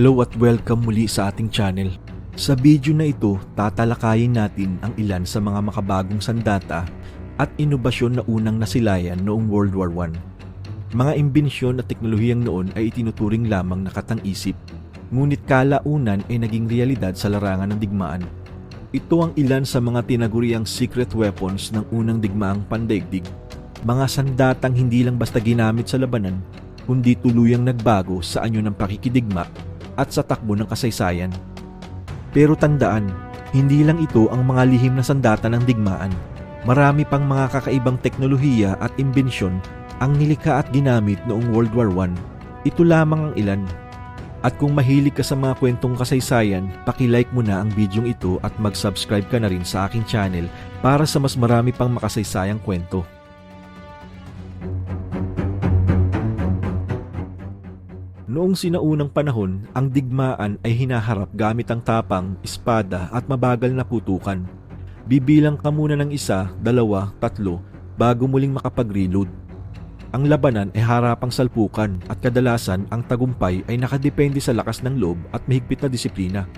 Hello at welcome muli sa ating channel. Sa video na ito, tatalakayin natin ang ilan sa mga makabagong sandata at inobasyon na unang nasilayan noong World War I. Mga imbensyon at teknolohiyang noon ay itinuturing lamang na katang-isip, ngunit kalaunan ay naging realidad sa larangan ng digmaan. Ito ang ilan sa mga tinaguriang secret weapons ng unang digmaang pandaigdig. Mga sandatang hindi lang basta ginamit sa labanan, kundi tuluyang nagbago sa anyo ng pakikidigma at sa takbo ng kasaysayan. Pero tandaan, hindi lang ito ang mga lihim na sandata ng digmaan. Marami pang mga kakaibang teknolohiya at imbensyon ang nilikha at ginamit noong World War I. Ito lamang ang ilan. At kung mahilig ka sa mga kwentong kasaysayan, pakilike mo na ang bidyong ito at mag-subscribe ka na rin sa aking channel para sa mas marami pang makasaysayang kwento. Noong sinaunang panahon, ang digmaan ay hinaharap gamit ang tapang, espada at mabagal na putukan. Bibilang ka muna ng isa, dalawa, tatlo bago muling makapag-reload. Ang labanan ay harapang salpukan at kadalasan ang tagumpay ay nakadepende sa lakas ng loob at mahigpit na disiplina.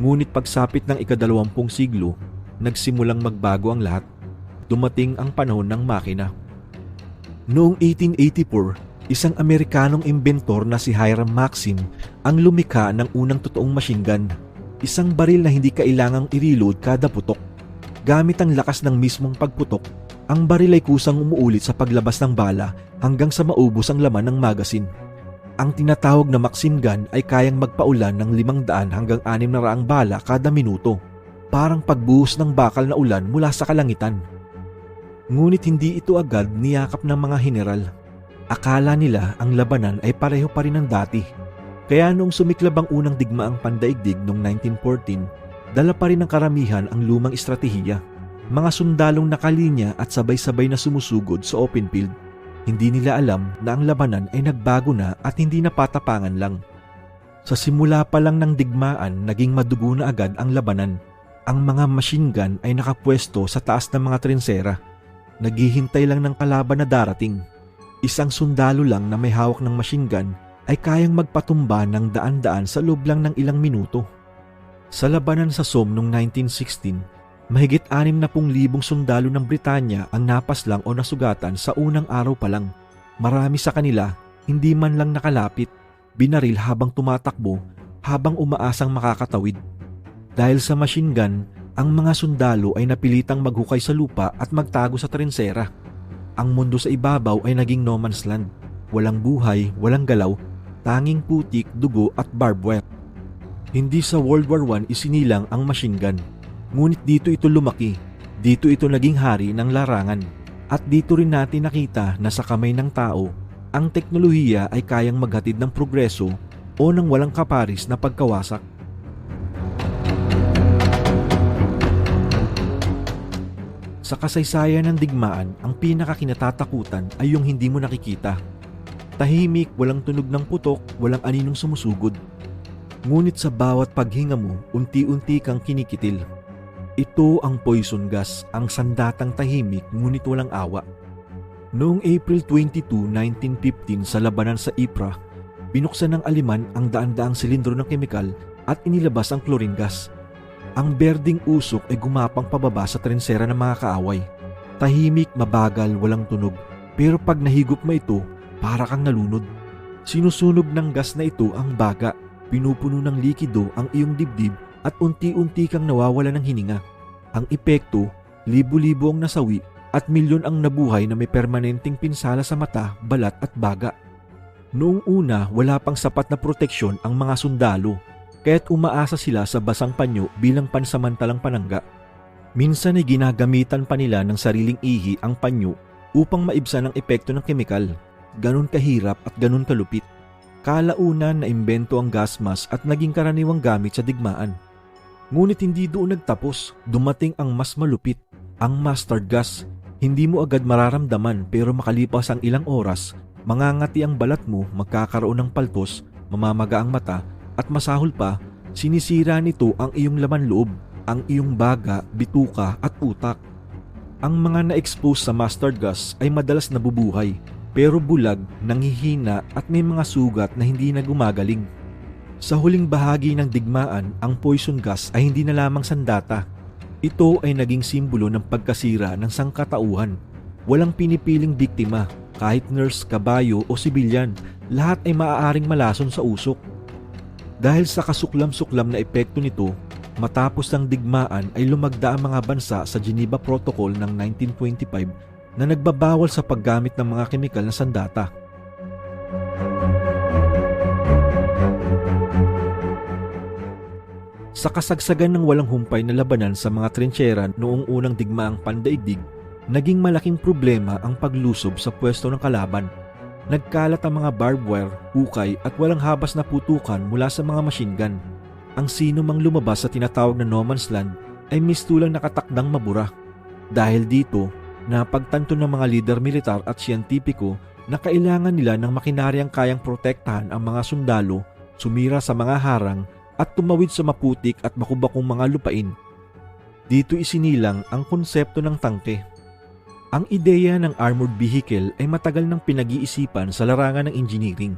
Ngunit pagsapit ng ikadalawampung siglo, nagsimulang magbago ang lahat. Dumating ang panahon ng makina. Noong 1884, isang Amerikanong inventor na si Hiram Maxim ang lumikha ng unang totoong machine gun. Isang baril na hindi kailangang i-reload kada putok. Gamit ang lakas ng mismong pagputok, ang baril ay kusang umuulit sa paglabas ng bala hanggang sa maubos ang laman ng magasin. Ang tinatawag na Maxim gun ay kayang magpaulan ng 500 hanggang 600 bala kada minuto. Parang pagbuhos ng bakal na ulan mula sa kalangitan. Ngunit hindi ito agad niyakap ng mga general Akala nila ang labanan ay pareho pa rin ng dati. Kaya noong sumiklab ang unang digmaang pandaigdig noong 1914, dala pa rin ng karamihan ang lumang estratehiya. Mga sundalong nakalinya at sabay-sabay na sumusugod sa open field. Hindi nila alam na ang labanan ay nagbago na at hindi na patapangan lang. Sa simula pa lang ng digmaan, naging madugo na agad ang labanan. Ang mga machine gun ay nakapwesto sa taas ng mga trensera. Naghihintay lang ng kalaban na darating. Isang sundalo lang na may hawak ng machine gun ay kayang magpatumba ng daan-daan sa loob lang ng ilang minuto. Sa labanan sa Somme noong 1916, mahigit 60,000 sundalo ng Britanya ang napaslang o nasugatan sa unang araw pa lang. Marami sa kanila hindi man lang nakalapit, binaril habang tumatakbo habang umaasang makakatawid. Dahil sa machine gun, ang mga sundalo ay napilitang maghukay sa lupa at magtago sa trensera. Ang mundo sa ibabaw ay naging no man's land. Walang buhay, walang galaw, tanging putik, dugo at barbed wire. Hindi sa World War I isinilang ang machine gun. Ngunit dito ito lumaki. Dito ito naging hari ng larangan. At dito rin natin nakita na sa kamay ng tao, ang teknolohiya ay kayang maghatid ng progreso o ng walang kaparis na pagkawasak. Sa kasaysayan ng digmaan, ang pinakakinatatakutan ay yung hindi mo nakikita. Tahimik, walang tunog ng putok, walang aninong sumusugod. Ngunit sa bawat paghinga mo, unti-unti kang kinikitil. Ito ang poison gas, ang sandatang tahimik ngunit walang awa. Noong April 22, 1915 sa labanan sa Ypres, binuksan ng Aliman ang daan-daang silindro ng kemikal at inilabas ang chlorine gas ang berding usok ay gumapang pababa sa trensera ng mga kaaway. Tahimik, mabagal, walang tunog. Pero pag nahigop mo ito, para kang nalunod. Sinusunog ng gas na ito ang baga, pinupuno ng likido ang iyong dibdib at unti-unti kang nawawala ng hininga. Ang epekto, libo-libo ang nasawi at milyon ang nabuhay na may permanenteng pinsala sa mata, balat at baga. Noong una, wala pang sapat na proteksyon ang mga sundalo kaya't umaasa sila sa basang panyo bilang pansamantalang panangga. Minsan ay ginagamitan pa nila ng sariling ihi ang panyo upang maibsan ang epekto ng kemikal. Ganon kahirap at ganon kalupit. Kalaunan na imbento ang gas mask at naging karaniwang gamit sa digmaan. Ngunit hindi doon nagtapos, dumating ang mas malupit, ang mustard gas. Hindi mo agad mararamdaman pero makalipas ang ilang oras, mangangati ang balat mo, magkakaroon ng paltos, mamamaga ang mata at masahol pa, sinisira nito ang iyong laman loob, ang iyong baga, bituka at utak. Ang mga na-expose sa mustard gas ay madalas nabubuhay, pero bulag, nanghihina at may mga sugat na hindi na gumagaling. Sa huling bahagi ng digmaan, ang poison gas ay hindi na lamang sandata. Ito ay naging simbolo ng pagkasira ng sangkatauhan. Walang pinipiling biktima, kahit nurse, kabayo o sibilyan, lahat ay maaaring malason sa usok. Dahil sa kasuklam-suklam na epekto nito, matapos ng digmaan ay lumagda ang mga bansa sa Geneva Protocol ng 1925 na nagbabawal sa paggamit ng mga kemikal na sandata. Sa kasagsagan ng walang humpay na labanan sa mga trinchera noong unang digmaang pandaigdig, naging malaking problema ang paglusob sa pwesto ng kalaban. Nagkalat ang mga barbed wire, hukay at walang habas na putukan mula sa mga machine gun. Ang sino mang lumabas sa tinatawag na no man's land ay mistulang nakatakdang mabura. Dahil dito, napagtanto ng mga lider militar at siyentipiko na kailangan nila ng makinaryang kayang protektahan ang mga sundalo, sumira sa mga harang at tumawid sa maputik at makubakong mga lupain. Dito isinilang ang konsepto ng tangke. Ang ideya ng armored vehicle ay matagal nang pinag-iisipan sa larangan ng engineering.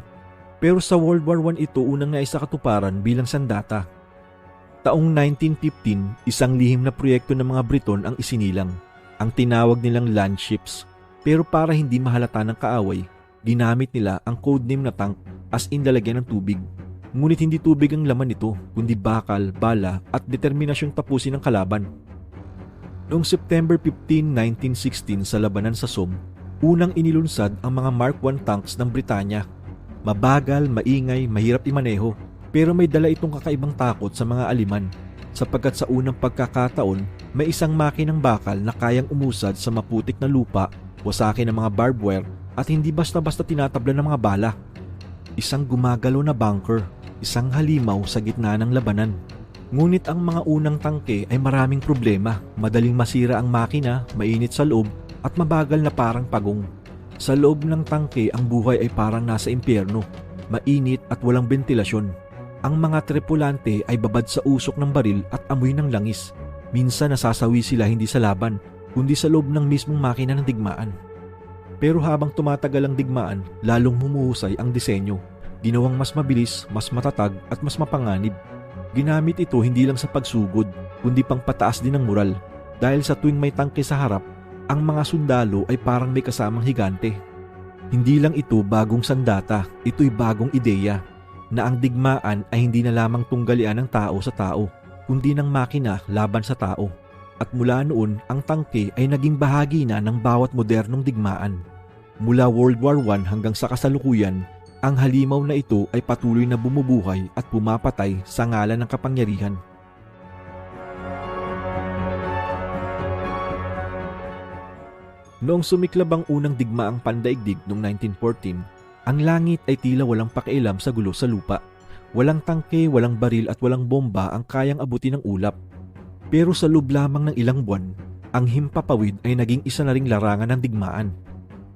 Pero sa World War I ito unang naisakatuparan bilang sandata. Taong 1915, isang lihim na proyekto ng mga Briton ang isinilang. Ang tinawag nilang land ships. Pero para hindi mahalata ng kaaway, ginamit nila ang codename na tank as in lalagyan ng tubig. Ngunit hindi tubig ang laman nito, kundi bakal, bala at determinasyong tapusin ang kalaban. Noong September 15, 1916 sa labanan sa Somme, unang inilunsad ang mga Mark I tanks ng Britanya. Mabagal, maingay, mahirap imaneho, pero may dala itong kakaibang takot sa mga aliman sapagkat sa unang pagkakataon may isang makinang bakal na kayang umusad sa maputik na lupa, wasakin ng mga barbed wire at hindi basta-basta tinatabla ng mga bala. Isang gumagalaw na bunker, isang halimaw sa gitna ng labanan. Ngunit ang mga unang tangke ay maraming problema. Madaling masira ang makina, mainit sa loob, at mabagal na parang pagong. Sa loob ng tangke ang buhay ay parang nasa impyerno. Mainit at walang ventilasyon. Ang mga tripulante ay babad sa usok ng baril at amoy ng langis. Minsan nasasawi sila hindi sa laban, kundi sa loob ng mismong makina ng digmaan. Pero habang tumatagal ang digmaan, lalong humuhusay ang disenyo. Ginawang mas mabilis, mas matatag at mas mapanganib. Ginamit ito hindi lang sa pagsugod, kundi pang pataas din ng moral. Dahil sa tuwing may tangke sa harap, ang mga sundalo ay parang may kasamang higante. Hindi lang ito bagong sandata, ito'y bagong ideya na ang digmaan ay hindi na lamang tunggalian ng tao sa tao, kundi ng makina laban sa tao. At mula noon, ang tangke ay naging bahagi na ng bawat modernong digmaan. Mula World War I hanggang sa kasalukuyan, ang halimaw na ito ay patuloy na bumubuhay at pumapatay sa ngalan ng kapangyarihan. Noong sumiklab ang unang digmaang pandaigdig noong 1914, ang langit ay tila walang pakialam sa gulo sa lupa. Walang tangke, walang baril at walang bomba ang kayang abutin ng ulap. Pero sa loob lamang ng ilang buwan, ang himpapawid ay naging isa na ring larangan ng digmaan.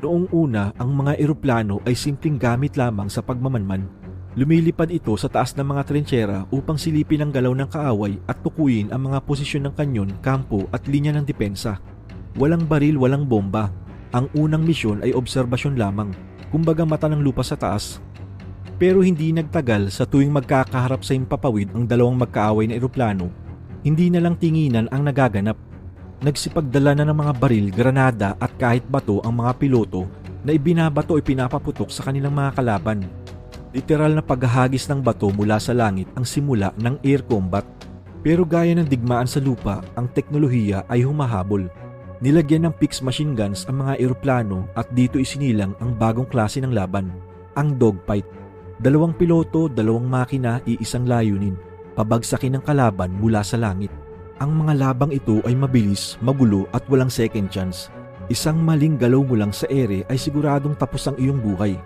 Noong una, ang mga eroplano ay simpleng gamit lamang sa pagmamanman. Lumilipad ito sa taas ng mga trenchera upang silipin ang galaw ng kaaway at tukuyin ang mga posisyon ng kanyon, kampo at linya ng depensa. Walang baril, walang bomba. Ang unang misyon ay obserbasyon lamang, kumbaga mata ng lupa sa taas. Pero hindi nagtagal sa tuwing magkakaharap sa himpapawid ang dalawang magkaaway na eroplano, hindi na lang tinginan ang nagaganap nagsipagdala na ng mga baril, granada at kahit bato ang mga piloto na ibinabato o pinapaputok sa kanilang mga kalaban. Literal na paghahagis ng bato mula sa langit ang simula ng air combat. Pero gaya ng digmaan sa lupa, ang teknolohiya ay humahabol. Nilagyan ng fixed machine guns ang mga eroplano at dito isinilang ang bagong klase ng laban, ang dogfight. Dalawang piloto, dalawang makina, iisang layunin, pabagsakin ng kalaban mula sa langit. Ang mga labang ito ay mabilis, magulo at walang second chance. Isang maling galaw mo lang sa ere ay siguradong tapos ang iyong buhay.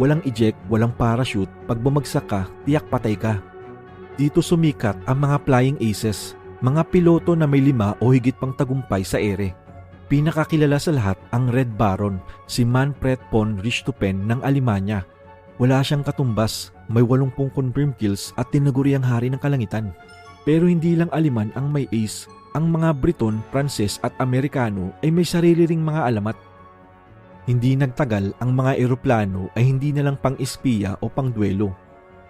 Walang eject, walang parachute, pag bumagsak ka, tiyak patay ka. Dito sumikat ang mga flying aces, mga piloto na may lima o higit pang tagumpay sa ere. Pinakakilala sa lahat ang Red Baron, si Manfred von Richthofen ng Alemanya. Wala siyang katumbas, may 80 confirmed kills at tinaguri ang hari ng kalangitan. Pero hindi lang Aliman ang may ace, ang mga Briton, Pranses at Amerikano ay may sarili ring mga alamat. Hindi nagtagal ang mga eroplano ay hindi na lang pang-espiya o pang-duelo.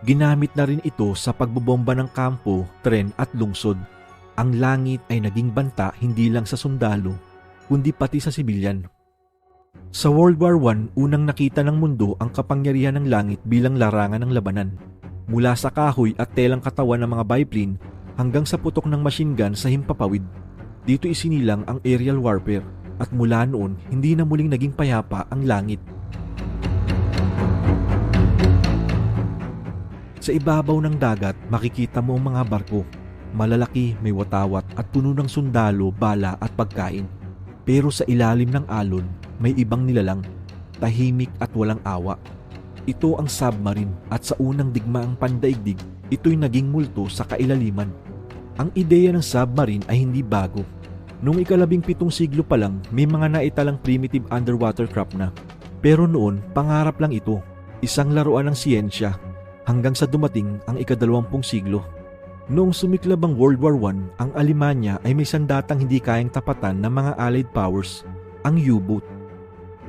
Ginamit na rin ito sa pagbobomba ng kampo, tren at lungsod. Ang langit ay naging banta hindi lang sa sundalo, kundi pati sa sibilyan. Sa World War I, unang nakita ng mundo ang kapangyarihan ng langit bilang larangan ng labanan. Mula sa kahoy at telang katawan ng mga biplane hanggang sa putok ng machine gun sa himpapawid. Dito isinilang ang aerial warfare at mula noon hindi na muling naging payapa ang langit. Sa ibabaw ng dagat, makikita mo ang mga barko. Malalaki, may watawat at puno ng sundalo, bala at pagkain. Pero sa ilalim ng alon, may ibang nilalang, tahimik at walang awa. Ito ang submarine at sa unang digmaang pandaigdig, ito'y naging multo sa kailaliman. Ang ideya ng submarine ay hindi bago. Noong ikalabing pitong siglo pa lang, may mga naitalang primitive underwater craft na. Pero noon, pangarap lang ito. Isang laruan ng siyensya hanggang sa dumating ang ikadalawampung siglo. Noong sumiklab ang World War I, ang Alemanya ay may sandatang hindi kayang tapatan ng mga Allied powers, ang U-boat.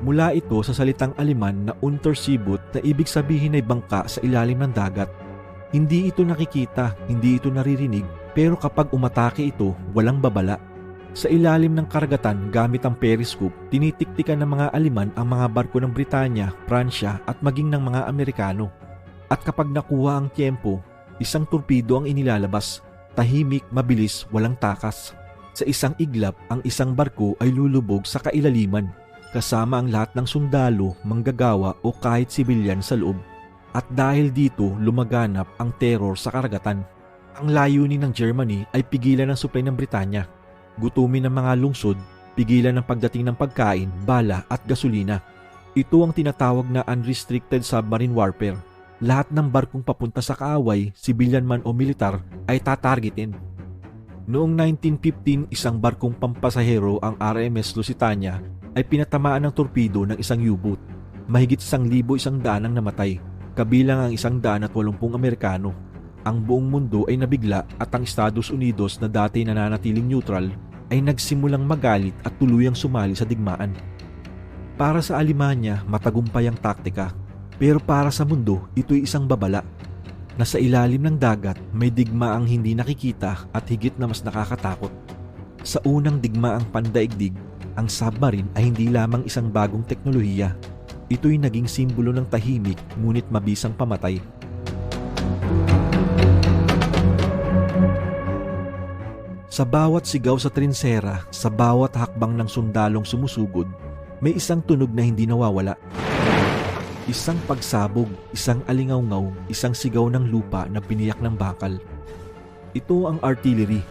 Mula ito sa salitang Aleman na Unterseeboot na ibig sabihin ay bangka sa ilalim ng dagat. Hindi ito nakikita, hindi ito naririnig, pero kapag umatake ito, walang babala. Sa ilalim ng karagatan gamit ang periscope, tinitiktikan ng mga Aleman ang mga barko ng Britanya, Pransya at maging ng mga Amerikano. At kapag nakuha ang tiempo, isang torpedo ang inilalabas. Tahimik, mabilis, walang takas. Sa isang iglap, ang isang barko ay lulubog sa kailaliman, kasama ang lahat ng sundalo, manggagawa o kahit sibilyan sa loob. At dahil dito, lumaganap ang terror sa karagatan. Ang layunin ng Germany ay pigilan ang supply ng Britanya, gutumin ng mga lungsod, pigilan ang pagdating ng pagkain, bala at gasolina. Ito ang tinatawag na unrestricted submarine warfare lahat ng barkong papunta sa kaaway, sibilyan man o militar, ay tatargetin. Noong 1915, isang barkong pampasahero ang RMS Lusitania ay pinatamaan ng torpedo ng isang U-boat. Mahigit isang libo isang daan ang namatay, kabilang ang isang daan at walumpung Amerikano. Ang buong mundo ay nabigla at ang Estados Unidos na dati nananatiling neutral ay nagsimulang magalit at tuluyang sumali sa digmaan. Para sa Alemanya, matagumpay ang taktika pero para sa mundo, ito'y isang babala. Nasa ilalim ng dagat, may digmaang hindi nakikita at higit na mas nakakatakot. Sa unang digmaang pandaigdig, ang submarine ay hindi lamang isang bagong teknolohiya. Ito'y naging simbolo ng tahimik ngunit mabisang pamatay. Sa bawat sigaw sa trinsera, sa bawat hakbang ng sundalong sumusugod, may isang tunog na hindi nawawala. Isang pagsabog, isang alingawngaw, isang sigaw ng lupa na piniyak ng bakal. Ito ang artillery.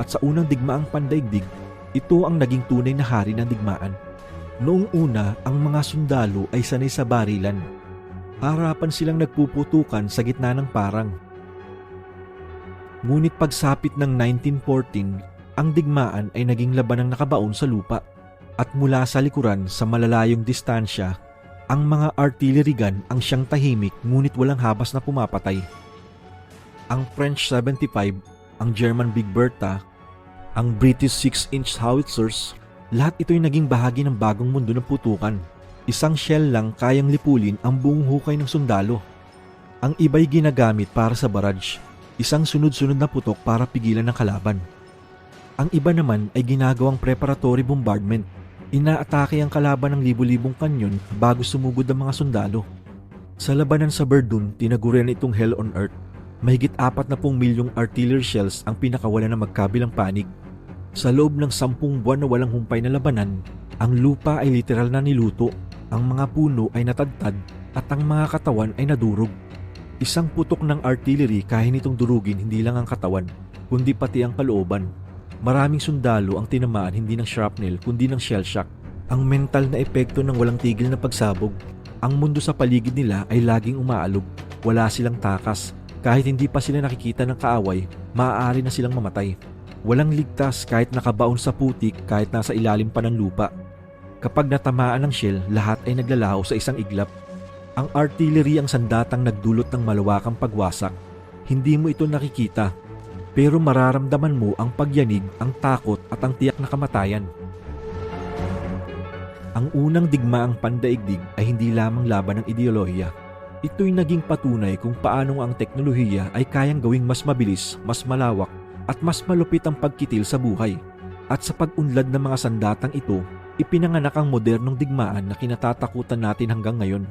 At sa unang digmaang pandaigdig, ito ang naging tunay na hari ng digmaan. Noong una, ang mga sundalo ay sanay sa barilan. Harapan silang nagpuputukan sa gitna ng parang. Ngunit pagsapit ng 1914, ang digmaan ay naging laban ng nakabaon sa lupa. At mula sa likuran sa malalayong distansya, ang mga artillery gun ang siyang tahimik ngunit walang habas na pumapatay. Ang French 75, ang German Big Bertha, ang British 6-inch howitzers, lahat ito'y naging bahagi ng bagong mundo ng putukan. Isang shell lang kayang lipulin ang buong hukay ng sundalo. Ang iba'y ginagamit para sa barrage, isang sunod-sunod na putok para pigilan ng kalaban. Ang iba naman ay ginagawang preparatory bombardment Inaatake ang kalaban ng libu-libong kanyon bago sumugod ang mga sundalo. Sa labanan sa Verdun, tinagurian itong Hell on Earth. Mahigit apat na pong milyong artillery shells ang pinakawala ng magkabilang panig. Sa loob ng sampung buwan na walang humpay na labanan, ang lupa ay literal na niluto, ang mga puno ay natadtad at ang mga katawan ay nadurog. Isang putok ng artillery kaya nitong durugin hindi lang ang katawan, kundi pati ang kalooban. Maraming sundalo ang tinamaan hindi ng shrapnel kundi ng shell shock. Ang mental na epekto ng walang tigil na pagsabog. Ang mundo sa paligid nila ay laging umaalog. Wala silang takas. Kahit hindi pa sila nakikita ng kaaway, maaari na silang mamatay. Walang ligtas kahit nakabaon sa putik kahit nasa ilalim pa ng lupa. Kapag natamaan ng shell, lahat ay naglalaho sa isang iglap. Ang artillery ang sandatang nagdulot ng malawakang pagwasak. Hindi mo ito nakikita pero mararamdaman mo ang pagyanig, ang takot at ang tiyak na kamatayan. Ang unang digmaang pandaigdig ay hindi lamang laban ng ideolohiya. Ito'y naging patunay kung paano ang teknolohiya ay kayang gawing mas mabilis, mas malawak, at mas malupit ang pagkitil sa buhay. At sa pag-unlad ng mga sandatang ito, ipinanganak ang modernong digmaan na kinatatakutan natin hanggang ngayon.